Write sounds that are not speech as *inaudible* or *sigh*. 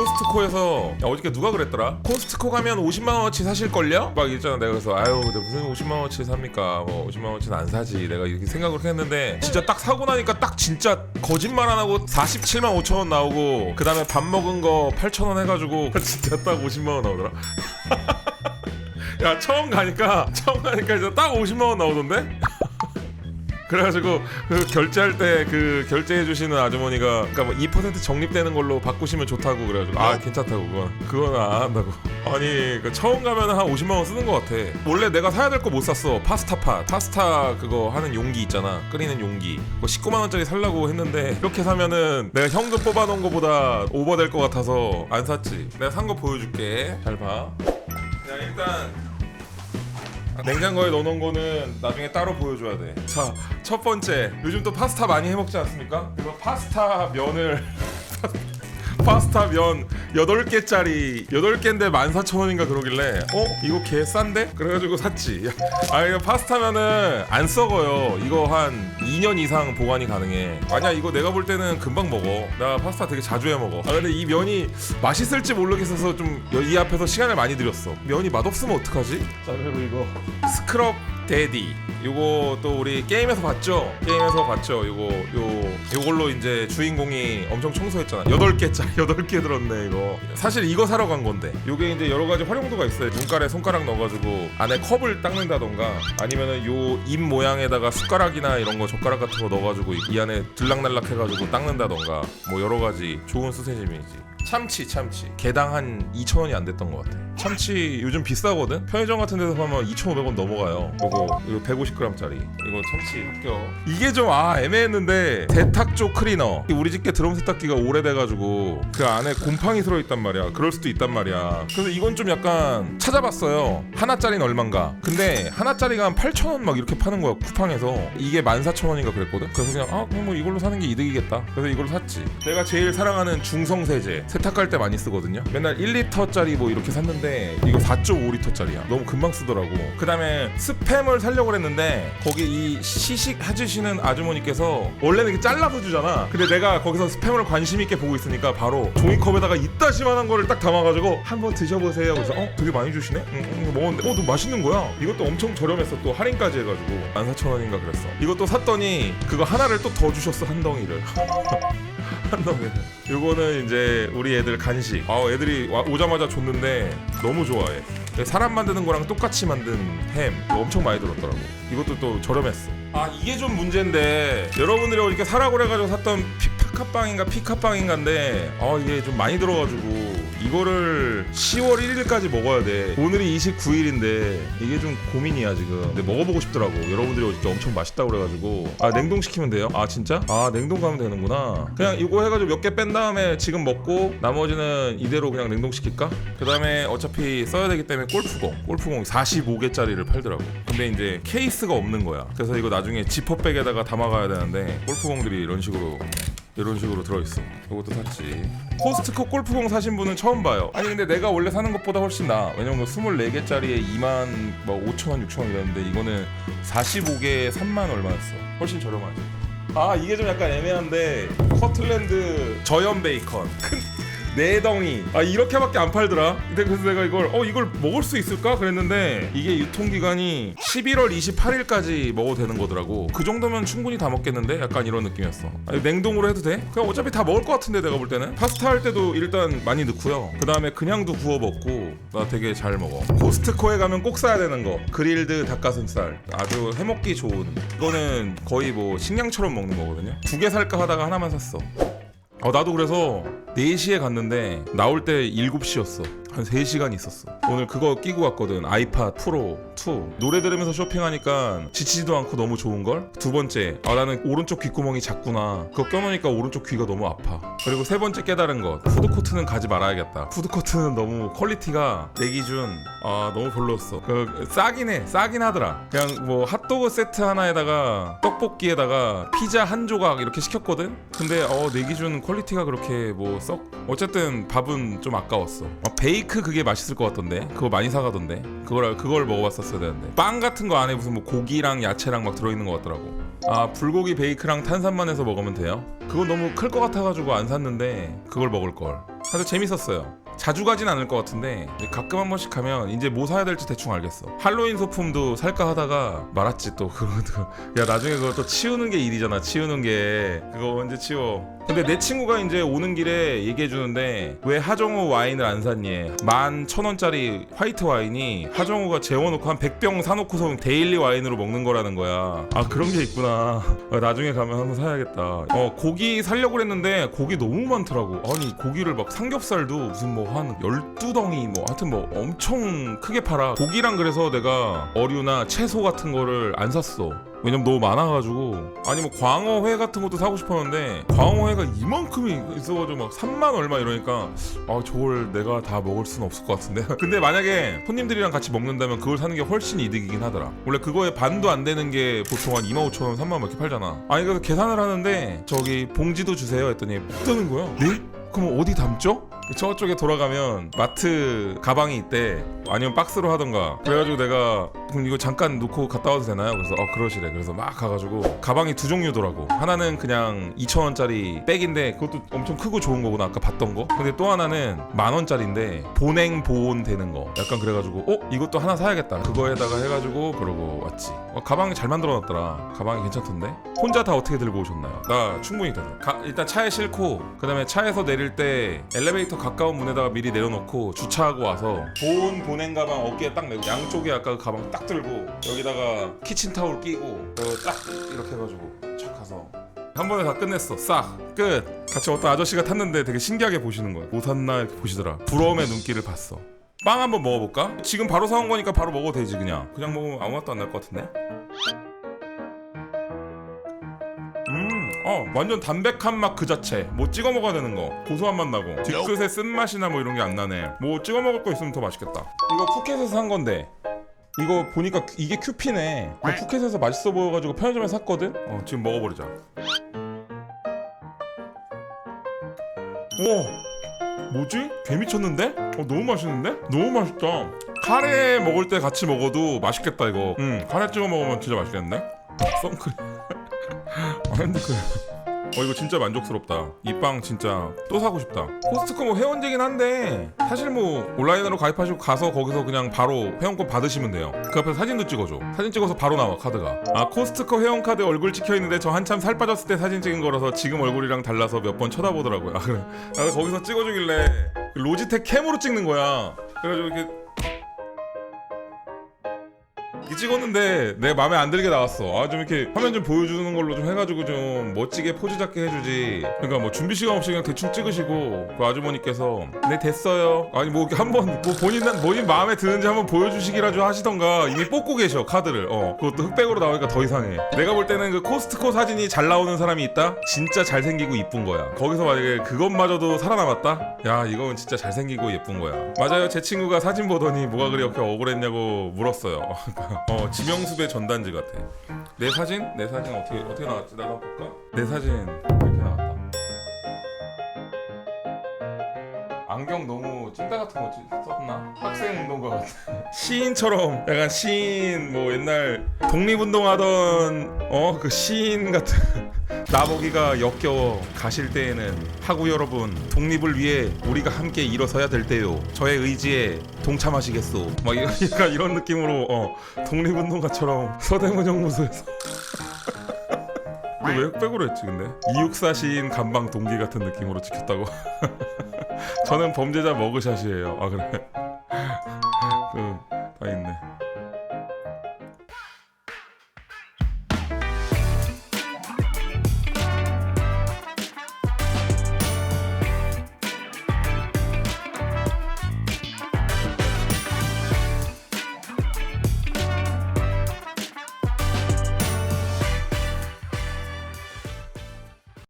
코스트코에서 야, 어저께 누가 그랬더라? 코스트코 가면 50만 원어치 사실걸요? 막 있잖아 내가 그래서 아유 근데 무슨 50만 원어치 삽니까 뭐 50만 원어치는 안 사지 내가 이렇게 생각을 했는데 진짜 딱 사고 나니까 딱 진짜 거짓말 안 하고 47만 5천 원 나오고 그 다음에 밥 먹은 거 8천 원 해가지고 *laughs* 진짜 딱 50만 원 나오더라 *laughs* 야 처음 가니까 처음 가니까 이제 딱 50만 원 나오던데? 그래가지고 그 결제할 때 그 결제해 주시는 아주머니가 그러니까 뭐 2% 적립되는 걸로 바꾸시면 좋다고 그래가지고 아 괜찮다고 그건 그건 안 한다고. *laughs* 아니 그 처음 가면 한 50만 원 쓰는 것 같아. 원래 내가 사야 될 거 못 샀어. 파스타팟 파스타 그거 하는 용기 있잖아. 끓이는 용기. 뭐 19만 원짜리 살라고 했는데 이렇게 사면은 내가 현금 뽑아놓은 거보다 오버될 것 같아서 안 샀지. 내가 산 거 보여줄게. 잘봐. 자 일단 냉장고에 넣어놓은 거는 나중에 따로 보여줘야 돼. 자, 첫 번째. 요즘 또 파스타 많이 해 먹지 않습니까? 그래서 파스타 면을 *laughs* 파스타 면 8개짜리 8개인데 14,000원인가 그러길래 어? 이거 개 싼데? 그래가지고 샀지. *laughs* 아 이거 파스타면은 안 썩어요. 이거 한 2년 이상 보관이 가능해. 아니야 이거 내가 볼 때는 금방 먹어. 나 파스타 되게 자주 해 먹어. 아 근데 이 면이 맛있을지 모르겠어서 좀 이 앞에서 시간을 많이 들였어. 면이 맛없으면 어떡하지? 자 그리고 이거. 스크럽 데디. 요거 또 우리 게임에서 봤죠? 게임에서 봤죠? 요거 요 요걸로 이제 주인공이 엄청 청소했잖아. 8개짜리 8개 *laughs* 들었네 이거. 사실 이거 사러 간 건데. 요게 이제 여러 가지 활용도가 있어요. 눈깔에 손가락 넣어 가지고 안에 컵을 닦는다던가 아니면은 요 입 모양에다가 숟가락이나 이런 거 젓가락 같은 거 넣어 가지고 이 안에 들락날락 해 가지고 닦는다던가 뭐 여러 가지 좋은 수세짐이지. 참치 참치. 개당 한 2,000원이 안 됐던 것 같아 참치 요즘 비싸거든? 편의점 같은 데서 사면 2,500원 넘어가요. 요거 이거 150g짜리. 이거 참치 합격. 이게 좀 아 애매했는데 세탁조 클리너. 우리 집게 드럼 세탁기가 오래돼가지고 그 안에 곰팡이 들어있단 말이야. 그럴 수도 있단 말이야. 그래서 이건 좀 약간 찾아봤어요. 하나짜리는 얼만가? 근데 하나짜리가 한 8,000원 막 이렇게 파는 거야 쿠팡에서. 이게 14,000원인가 그랬거든? 그래서 그냥 아 그럼 뭐 이걸로 사는 게 이득이겠다. 그래서 이걸로 샀지. 내가 제일 사랑하는 중성세제. 세탁할 때 많이 쓰거든요. 맨날 1리터짜리 뭐 이렇게 샀는데 이거 4.5리터짜리야. 너무 금방 쓰더라고. 그 다음에 스팸을 살려고 그랬는데 거기 이 시식 해주시는 아주머니께서 원래는 이렇게 잘라서 주잖아. 근데 내가 거기서 스팸을 관심 있게 보고 있으니까 바로 종이컵에다가 이따시만한 거를 딱 담아가지고 한번 드셔보세요. 그래서 어? 되게 많이 주시네? 응, 응, 먹었는데. 어 너무 맛있는 거야. 이것도 엄청 저렴했어 또 할인까지 해가지고 14,000원인가 그랬어. 이것도 샀더니 그거 하나를 또 더 주셨어 한 덩이를 *laughs* 한 요거는 이제 우리 애들 간식. 아 애들이 와- 오자마자 줬는데 너무 좋아해. 사람 만드는 거랑 똑같이 만든 햄 이거 엄청 많이 들었더라고. 이것도 또 저렴했어. 아 이게 좀 문제인데 여러분들이 이렇게 사라고 그래가지고 샀던 피카빵인가 피카빵인가인데 아 이게 좀 많이 들어가지고 이거를 10월 1일까지 먹어야 돼. 오늘이 29일인데 이게 좀 고민이야 지금. 근데 먹어보고 싶더라고. 여러분들이 진짜 엄청 맛있다고 그래가지고. 아 냉동 시키면 돼요? 아 진짜? 아 냉동 가면 되는구나. 그냥 이거 해가지고 몇 개 뺀 다음에 지금 먹고 나머지는 이대로 그냥 냉동 시킬까? 그 다음에 어차피 써야 되기 때문에 골프공. 골프공 45개짜리를 팔더라고. 근데 이제 케이스가 없는 거야. 그래서 이거 나중에 지퍼백에다가 담아가야 되는데 골프공들이 이런 식으로 이런 식으로 들어있어. 이것도 샀지. 코스트코 골프공 사신 분은 처음 봐요. 아니 근데 내가 원래 사는 것보다 훨씬 나. 왜냐면 24개짜리에 2만 뭐 5천 원, 6천 원 이랬는데 이거는 45개에 3만 얼마였어. 훨씬 저렴하지. 아 이게 좀 약간 애매한데 커틀랜드 저염 베이컨 큰 네 덩이. 아 이렇게밖에 안 팔더라. 근데 그래서 내가 이걸 어 이걸 먹을 수 있을까? 그랬는데 이게 유통기간이 11월 28일까지 먹어도 되는 거더라고. 그 정도면 충분히 다 먹겠는데? 약간 이런 느낌이었어. 아니, 냉동으로 해도 돼? 그냥 어차피 다 먹을 것 같은데 내가 볼 때는? 파스타 할 때도 일단 많이 넣고요. 그 다음에 그냥도 구워 먹고 나 되게 잘 먹어. 코스트코에 가면 꼭 사야 되는 거. 그릴드 닭가슴살. 아주 해먹기 좋은. 이거는 거의 뭐 식량처럼 먹는 거거든요. 두 개 살까 하다가 하나만 샀어. 어 나도 그래서 4시에 갔는데 나올 때 7시였어. 한 3시간 있었어. 오늘 그거 끼고 왔거든. 아이팟 프로 2 노래 들으면서 쇼핑하니까 지치지도 않고 너무 좋은 걸? 두 번째 아 나는 오른쪽 귓구멍이 작구나. 그거 껴놓으니까 오른쪽 귀가 너무 아파. 그리고 세 번째 깨달은 것. 푸드코트는 가지 말아야겠다. 푸드코트는 너무 퀄리티가 내 기준 아 너무 별로였어. 그 싸긴 해. 싸긴 하더라. 그냥 뭐 핫도그 세트 하나에다가 떡볶이에다가 피자 한 조각 이렇게 시켰거든? 근데 어 내 기준 퀄리티가 그렇게 뭐썩 어쨌든 밥은 좀 아까웠어. 아, 베이크 그게 맛있을 것 같던데? 그거 많이 사가던데? 그걸 그걸 먹어봤었어야 되는데. 빵 같은 거 안에 무슨 뭐 고기랑 야채랑 막 들어있는 것 같더라고. 아 불고기 베이크랑 탄산만 해서 먹으면 돼요? 그거 너무 클 것 같아가지고 안 샀는데 그걸 먹을 걸. 하여튼 재밌었어요. 자주 가진 않을 것 같은데 가끔 한 번씩 가면 이제 뭐 사야 될지 대충 알겠어. 할로윈 소품도 살까 하다가 말았지 또 그것도 *laughs* 야 나중에 그거 또 치우는 게 일이잖아. 치우는 게 그거 언제 치워? 근데 내 친구가 이제 오는 길에 얘기해 주는데 왜 하정우 와인을 안 샀니? 만 천 원짜리 화이트 와인이 하정우가 재워놓고 한 100병 사놓고서 데일리 와인으로 먹는 거라는 거야. 아 그런 게 있구나. 아, 나중에 가면 한번 사야겠다. 어 고기 살려고 그랬는데 고기 너무 많더라고. 아니 고기를 막 삼겹살도 무슨 뭐한 12덩이 뭐 하여튼 뭐 엄청 크게 팔아. 고기랑 그래서 내가 어류나 채소 같은 거를 안 샀어. 왜냐면 너무 많아가지고 아니 뭐 광어회 같은 것도 사고 싶었는데 광어회가 이만큼이 있어가지고 막 3만 얼마 이러니까 아 저걸 내가 다 먹을 수는 없을 것 같은데 *laughs* 근데 만약에 손님들이랑 같이 먹는다면 그걸 사는 게 훨씬 이득이긴 하더라 원래 그거에 반도 안 되는 게 보통 한 2만 5천 원 3만 원 이렇게 팔잖아 아니 그래서 계산을 하는데 저기 봉지도 주세요 했더니 못 드는 거야 네? 그럼 어디 담죠? 저쪽에 돌아가면 마트 가방이 있대. 아니면 박스로 하던가. 그래가지고 내가 그럼 이거 잠깐 놓고 갔다 와도 되나요? 그래서 어 그러시래. 그래서 막 가가지고 가방이 두 종류더라고. 하나는 그냥 2천원짜리 백인데 그것도 엄청 크고 좋은 거구나. 아까 봤던 거. 근데 또 하나는 만원짜리인데 보냉 보온 되는 거. 약간 그래가지고 어? 이것도 하나 사야겠다. 그거에다가 해가지고 그러고 왔지. 어, 가방이 잘 만들어 놨더라. 가방이 괜찮던데? 혼자 다 어떻게 들고 오셨나요? 나 충분히 되죠 가- 일단 차에 싣고 그 다음에 차에서 내릴 때 엘리베이터 가까운 문에다가 미리 내려놓고 주차하고 와서 보온 보냉 가방 어깨에 딱 메고 양쪽에 아까 그 가방 딱 들고 여기다가 키친타올 끼고 그리고 딱 이렇게 해가지고 착 가서. 한 번에 다 끝냈어. 싹 끝. 같이 어떤 아저씨가 탔는데 되게 신기하게 보시는 거야. 뭐 샀나 이렇게 보시더라. 부러움의 눈길을 봤어. 빵 한번 먹어볼까? 지금 바로 사온 거니까 바로 먹어도 되지 그냥. 그냥 먹으면 아무 맛도 안 날 것 같은데 어, 완전 담백한 맛 그 자체. 뭐 찍어 먹어야 되는 거. 고소한 맛 나고. 뒤끝에 쓴맛이나 뭐 이런 게 안 나네. 뭐 찍어 먹을 거 있으면 더 맛있겠다. 이거 푸켓에서 산 건데. 이거 보니까 이게 큐피네. 이거 푸켓에서 맛있어 보여가지고 편의점에 샀거든? 어, 지금 먹어버리자. 오! 뭐지? 개 미쳤는데? 어, 너무 맛있는데? 너무 맛있다. 카레 먹을 때 같이 먹어도 맛있겠다, 이거. 음, 카레 찍어 먹으면 진짜 맛있겠는데? 선크림. *laughs* 아 그... 어 이거 진짜 만족스럽다. 이 빵 진짜 또 사고 싶다. 코스트코 뭐 회원제긴 한데 사실 뭐 온라인으로 가입하시고 가서 거기서 그냥 바로 회원권 받으시면 돼요. 그 앞에서 사진도 찍어줘. 사진 찍어서 바로 나와 카드가. 아 코스트코 회원카드 얼굴 찍혀있는데 저 한참 살 빠졌을 때 사진 찍은 거라서 지금 얼굴이랑 달라서 몇 번 쳐다보더라고요. 아 그래. 나도 거기서 찍어주길래 그 로지텍 캠으로 찍는 거야. 그래가지고 이렇게 찍었는데 내 마음에 안 들게 나왔어. 아 좀 이렇게 화면 좀 보여주는 걸로 좀 해가지고 좀 멋지게 포즈 잡게 해주지. 그러니까 뭐 준비 시간 없이 그냥 대충 찍으시고 그 아주머니께서 네 됐어요. 아니 뭐 한번 뭐 본인 본인 마음에 드는지 한번 보여주시기라도 하시던가 이미 뽑고 계셔 카드를. 어 그것도 흑백으로 나오니까 더 이상해. 내가 볼 때는 그 코스트코 사진이 잘 나오는 사람이 있다. 진짜 잘생기고 이쁜 거야. 거기서 만약에 그것마저도 살아남았다. 야 이건 진짜 잘생기고 예쁜 거야. 맞아요. 제 친구가 사진 보더니 뭐가 그리 이렇게 억울했냐고 물었어요. *laughs* 어 지명수배 전단지 같아. 내 사진? 내 사진 어떻게 어떻게 나왔지? 나 한번 볼까? 내 사진 안경 너무 찐따 같은 거 찌- 썼나? 학생 운동가 같아. 시인처럼 약간 시인 뭐 옛날 독립운동하던 어 그 시인 같은. *laughs* 나보기가 역겨워 가실 때에는 하구 여러분 독립을 위해 우리가 함께 일어서야 될 때요. 저의 의지에 동참하시겠소. 막 이런 *laughs* 약간 이런 느낌으로 어 독립운동가처럼 서대문 형무소에서. *laughs* 왜 흑백으로 했지 근데? 이육사 시인 간방 동기 같은 느낌으로 찍혔다고 저는 범죄자 머그샷이에요. 아 그래